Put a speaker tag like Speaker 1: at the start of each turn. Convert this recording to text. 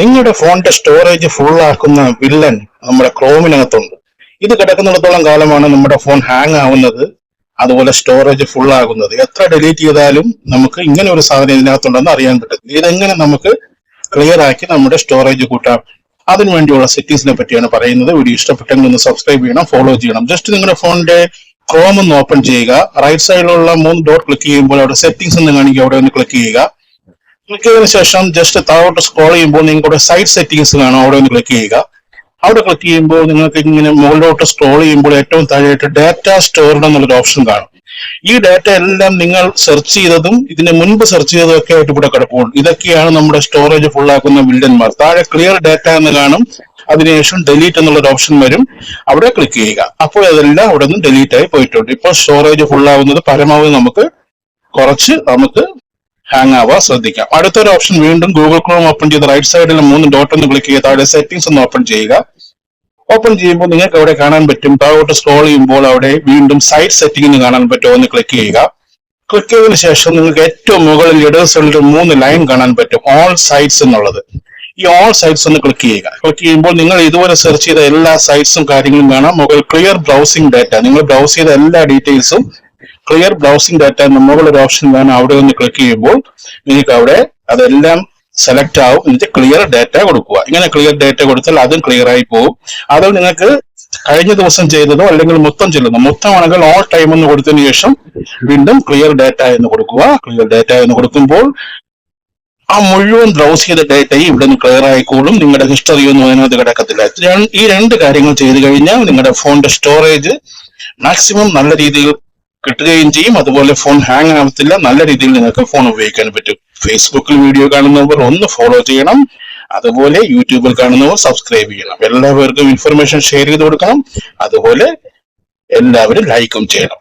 Speaker 1: നിങ്ങളുടെ ഫോണിന്റെ storage full ആക്കുന്ന വില്ലൻ നമ്മുടെ ക്രോമിനകത്തുണ്ട്. ഇത് കിടക്കുന്നിടത്തോളം കാലമാണ് നമ്മുടെ ഫോൺ ഹാങ് ആവുന്നത് അതുപോലെ സ്റ്റോറേജ് ഫുൾ ആകുന്നത്. എത്ര ഡിലീറ്റ് ചെയ്താലും നമുക്ക് ഇങ്ങനെ ഒരു സാധനം ഇതിനകത്തുണ്ടെന്ന് അറിയാൻ പറ്റും. ഇതെങ്ങനെ നമുക്ക് ക്ലിയർ ആക്കി നമ്മുടെ സ്റ്റോറേജ് കൂട്ടാം. അതിനുവേണ്ടിയുള്ള സെറ്റിങ്സിനെ പറ്റിയാണ് പറയുന്നത്. വീഡിയോ ഇഷ്ടപ്പെട്ടെങ്കിൽ ഒന്ന് സബ്സ്ക്രൈബ് ചെയ്യണം ഫോളോ ചെയ്യണം. ജസ്റ്റ് നിങ്ങളുടെ ഫോണിന്റെ ക്രോം ഒന്ന് ഓപ്പൺ ചെയ്യുക. റൈറ്റ് സൈഡിലുള്ള മൂന്ന് ഡോട്ട് ക്ലിക്ക് ചെയ്യുമ്പോൾ അവിടെ സെറ്റിംഗ്സ് എന്ന് കാണിക്കുക അവിടെ ഒന്ന് ക്ലിക്ക് ചെയ്യുക. ക്ലിക്ക് ചെയ്തതിനു ശേഷം ജസ്റ്റ് താഴോട്ട് സ്ക്രോൾ ചെയ്യുമ്പോൾ നിങ്ങളുടെ സൈറ്റ് സെറ്റിംഗ്സ് കാണും അവിടെ ഒന്ന് ക്ലിക്ക് ചെയ്യുക. അവിടെ ക്ലിക്ക് ചെയ്യുമ്പോൾ നിങ്ങൾക്ക് ഇങ്ങനെ മുകളിലോട്ട് സ്ക്രോൾ ചെയ്യുമ്പോൾ ഏറ്റവും താഴെയായിട്ട് ഡാറ്റ സ്റ്റോർഡ് എന്നുള്ളൊരു ഓപ്ഷൻ കാണും. ഈ ഡാറ്റ എല്ലാം നിങ്ങൾ സെർച്ച് ചെയ്തതും ഇതിന് മുൻപ് സെർച്ച് ചെയ്തതും ഒക്കെ ആയിട്ട് ഇവിടെ കിടപ്പുണ്ട്. ഇതൊക്കെയാണ് നമ്മുടെ സ്റ്റോറേജ് ഫുൾ ആക്കുന്ന ബിൽഡന്മാർ താഴെ ക്ലിയർ ഡാറ്റ എന്ന് കാണും. അതിനുശേഷം ഡിലീറ്റ് എന്നുള്ളൊരു ഓപ്ഷൻ വരും. അവിടെ ക്ലിക്ക് ചെയ്യുക. അപ്പോൾ അതെല്ലാം അവിടെ നിന്ന് ഡിലീറ്റ് ആയി പോയിട്ടുണ്ട്. ഇപ്പോൾ സ്റ്റോറേജ് ഫുൾ ആവുന്നത് പരമാവധി നമുക്ക് കുറച്ച് നമുക്ക് ഹാങ് ആവാൻ ശ്രദ്ധിക്കാം അടുത്തൊരു ഓപ്ഷൻ വീണ്ടും ഗൂഗിൾ ക്രോം ഓപ്പൺ ചെയ്ത് റൈറ്റ് സൈഡിൽ മൂന്ന് ഡോട്ട് ഒന്ന് ക്ലിക്ക് ചെയ്ത് അവിടെ സെറ്റിംഗ്സ് ഒന്ന് ഓപ്പൺ ചെയ്യുക. ഓപ്പൺ ചെയ്യുമ്പോൾ നിങ്ങൾക്ക് അവിടെ കാണാൻ പറ്റും. താഴോട്ട് സ്ക്രോൾ ചെയ്യുമ്പോൾ അവിടെ വീണ്ടും സൈറ്റ് സെറ്റിംഗ് കാണാൻ പറ്റുമോ എന്ന് ക്ലിക്ക് ചെയ്യുക. ക്ലിക്ക് ചെയ്തതിനു ശേഷം നിങ്ങൾക്ക് ഏറ്റവും മുകളിൽ ഇടത് സൈഡിൽ മൂന്ന് ലൈൻ കാണാൻ പറ്റും. ഓൾ സൈറ്റ്സ് എന്നുള്ളത്. ഈ ഓൾ സൈറ്റ്സ് ഒന്ന് ക്ലിക്ക് ചെയ്യുക. ക്ലിക്ക് ചെയ്യുമ്പോൾ നിങ്ങൾ ഇതുവരെ സെർച്ച് ചെയ്ത എല്ലാ സൈറ്റ്സും കാര്യങ്ങളും കാണാം. മുകളിൽ ക്ലിയർ ബ്രൗസിംഗ് ഡാറ്റ നിങ്ങൾ ബ്രൗസ് ചെയ്ത എല്ലാ ഡീറ്റെയിൽസും ക്ലിയർ ബ്രൗസിംഗ് ഡാറ്റ മുകളിൽ ഒരു ഓപ്ഷൻ വേണം അവിടെ ഒന്ന് ക്ലിക്ക് ചെയ്യുമ്പോൾ നിങ്ങൾക്ക് അവിടെ അതെല്ലാം സെലക്ട് ആവും. എന്നിട്ട് ക്ലിയർ ഡാറ്റ കൊടുക്കുക. ഇങ്ങനെ ക്ലിയർ ഡാറ്റ കൊടുത്താൽ അതും ക്ലിയർ ആയി പോകും അത് നിങ്ങൾക്ക് കഴിഞ്ഞ ദിവസം ചെയ്തതോ അല്ലെങ്കിൽ മൊത്തം ചെല്ലുന്നു മൊത്തമാണെങ്കിൽ ഓൾ ടൈം എന്ന് കൊടുത്തതിന് ശേഷം വീണ്ടും ക്ലിയർ ഡാറ്റ എന്ന് കൊടുക്കുക. ക്ലിയർ ഡാറ്റ എന്ന് കൊടുക്കുമ്പോൾ ആ മുഴുവൻ ബ്രൗസ് ചെയ്ത ഡേറ്റയും ഇവിടെ നിന്ന് ക്ലിയർ ആയിക്കോളും. നിങ്ങളുടെ ഹിസ്റ്ററി ഒന്നും അതിനകത്ത് കിടക്കത്തില്ല. ഈ രണ്ട് കാര്യങ്ങൾ ചെയ്തു കഴിഞ്ഞാൽ നിങ്ങളുടെ ഫോണിന്റെ സ്റ്റോറേജ് മാക്സിമം നല്ല രീതിയിൽ കിട്ടുകയും ചെയ്യും. അതുപോലെ ഫോൺ ഹാങ് ആവത്തില്ല. നല്ല രീതിയിൽ നിങ്ങൾക്ക് ഫോൺ ഉപയോഗിക്കാൻ പറ്റും. ഫേസ്ബുക്കിൽ വീഡിയോ കാണുന്നവർ ഒന്ന് ഫോളോ ചെയ്യണം. അതുപോലെ യൂട്യൂബിൽ കാണുന്നവർ സബ്സ്ക്രൈബ് ചെയ്യണം. എല്ലാവർക്കും ഇൻഫർമേഷൻ ഷെയർ ചെയ്ത് കൊടുക്കണം. അതുപോലെ എല്ലാവരും ലൈക്കും ചെയ്യണം.